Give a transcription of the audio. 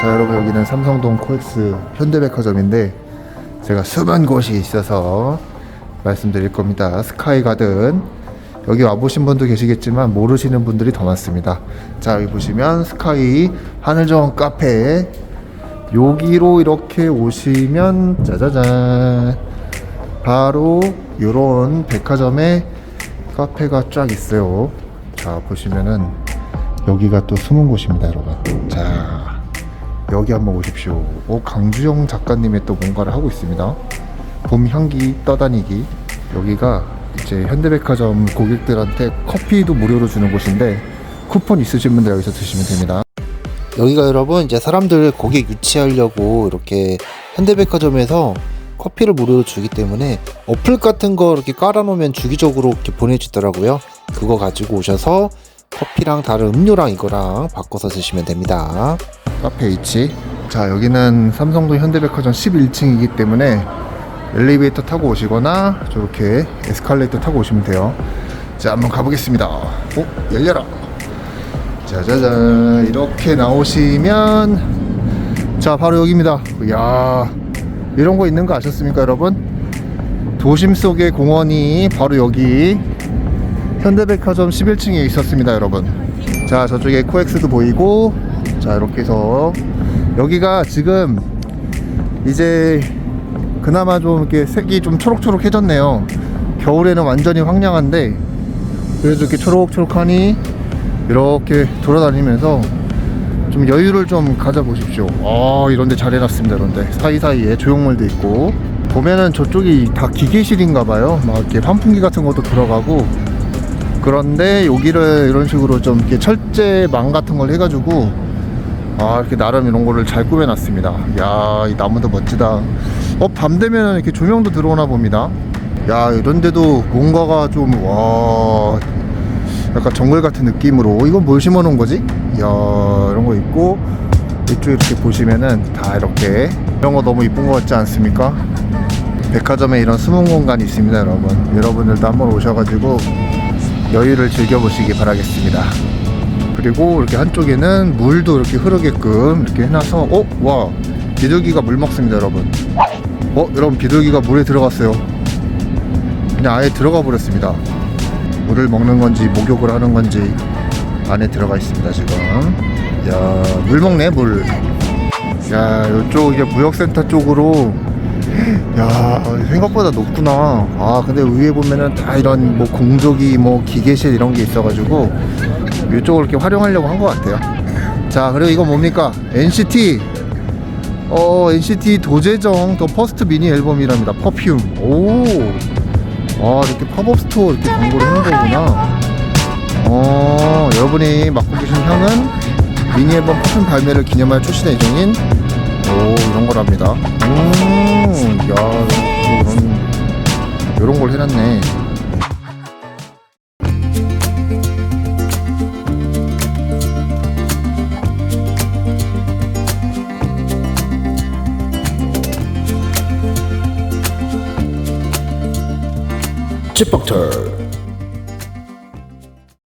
자 여러분 여기는 삼성동 코엑스 현대백화점인데 제가 수많은 곳이 있어서 말씀드릴 겁니다. 스카이 가든. 여기 와보신 분도 계시겠지만 모르시는 분들이 더 많습니다. 자 여기 보시면 스카이 하늘정 카페. 여기로 이렇게 오시면 짜자잔. 바로 요런 백화점에 카페가 쫙 있어요. 자 보시면은 여기가 또 숨은 곳입니다 여러분. 자 여기 한번 오십시오 오 강주영 작가님의 또 뭔가를 하고 있습니다 봄 향기 떠다니기 여기가 이제 현대백화점 고객들한테 커피도 무료로 주는 곳인데 쿠폰 있으신 분들 여기서 드시면 됩니다 여기가 여러분 이제 사람들 고객 유치하려고 이렇게 현대백화점에서 커피를 무료로 주기 때문에 어플 같은 거 이렇게 깔아놓으면 주기적으로 이렇게 보내주더라고요. 그거 가지고 오셔서 커피랑 다른 음료랑 이거랑 바꿔서 드시면 됩니다. 카페 H. 자, 여기는 삼성동 현대백화점 11층이기 때문에 엘리베이터 타고 오시거나 저렇게 에스컬레이터 타고 오시면 돼요. 자, 한번 가보겠습니다. 오, 열려라. 짜자잔. 이렇게 나오시면 자, 바로 여기입니다. 이야, 이런 거 있는 거 아셨습니까, 여러분? 도심 속의 공원이 바로 여기 현대백화점 11층에 있었습니다, 여러분. 자, 저쪽에 코엑스도 보이고, 자, 이렇게 해서 여기가 지금 이제 그나마 좀 이렇게 색이 좀 초록초록해졌네요. 겨울에는 완전히 황량한데 그래도 이렇게 초록초록하니 이렇게 돌아다니면서 좀 여유를 좀 가져보십시오. 아, 이런데 잘 해놨습니다. 이런데 사이사이에 조형물도 있고 보면은 저쪽이 다 기계실인가 봐요. 막 이렇게 환풍기 같은 것도 들어가고 그런데 여기를 이런 식으로 좀 이렇게 철제망 같은 걸 해가지고 아 이렇게 나름 이런 거를 잘 꾸며놨습니다. 야 이 나무도 멋지다. 어 밤 되면 이렇게 조명도 들어오나 봅니다. 야 이런데도 뭔가가 좀 와 약간 정글 같은 느낌으로 이건 뭘 심어 놓은 거지? 야 이런 거 있고 이쪽 이렇게 보시면은 다 이렇게 이런 거 너무 이쁜 거 같지 않습니까? 백화점에 이런 숨은 공간이 있습니다, 여러분. 여러분들도 한번 오셔가지고 여유를 즐겨보시기 바라겠습니다. 그리고 이렇게 한쪽에는 물도 이렇게 흐르게끔 이렇게 해놔서 어? 와 비둘기가 물 먹습니다 여러분. 어? 여러분 비둘기가 물에 들어갔어요. 그냥 아예 들어가 버렸습니다. 물을 먹는 건지 목욕을 하는 건지 안에 들어가 있습니다 지금. 야물 먹네 물야 이쪽 이제 무역센터 쪽으로. 야 생각보다 높구나. 아 근데 위에 보면은 다 이런 뭐 공조기 뭐 기계실 이런 게 있어가지고 이쪽을 이렇게 활용하려고 한 것 같아요. 자 그리고 이거 뭡니까? NCT 어 NCT 도재정 더 퍼스트 미니 앨범이랍니다. 퍼퓸. 오아 이렇게 팝업 스토어 이렇게 광고를 하는 거구나. 어 여러분이 맡고 계신 향은 미니 앨범 퍼퓸 발매를 기념할 출시 예정인. 오 이런 거랍니다. 음야 이런 이런 걸 해놨네 Chipotle.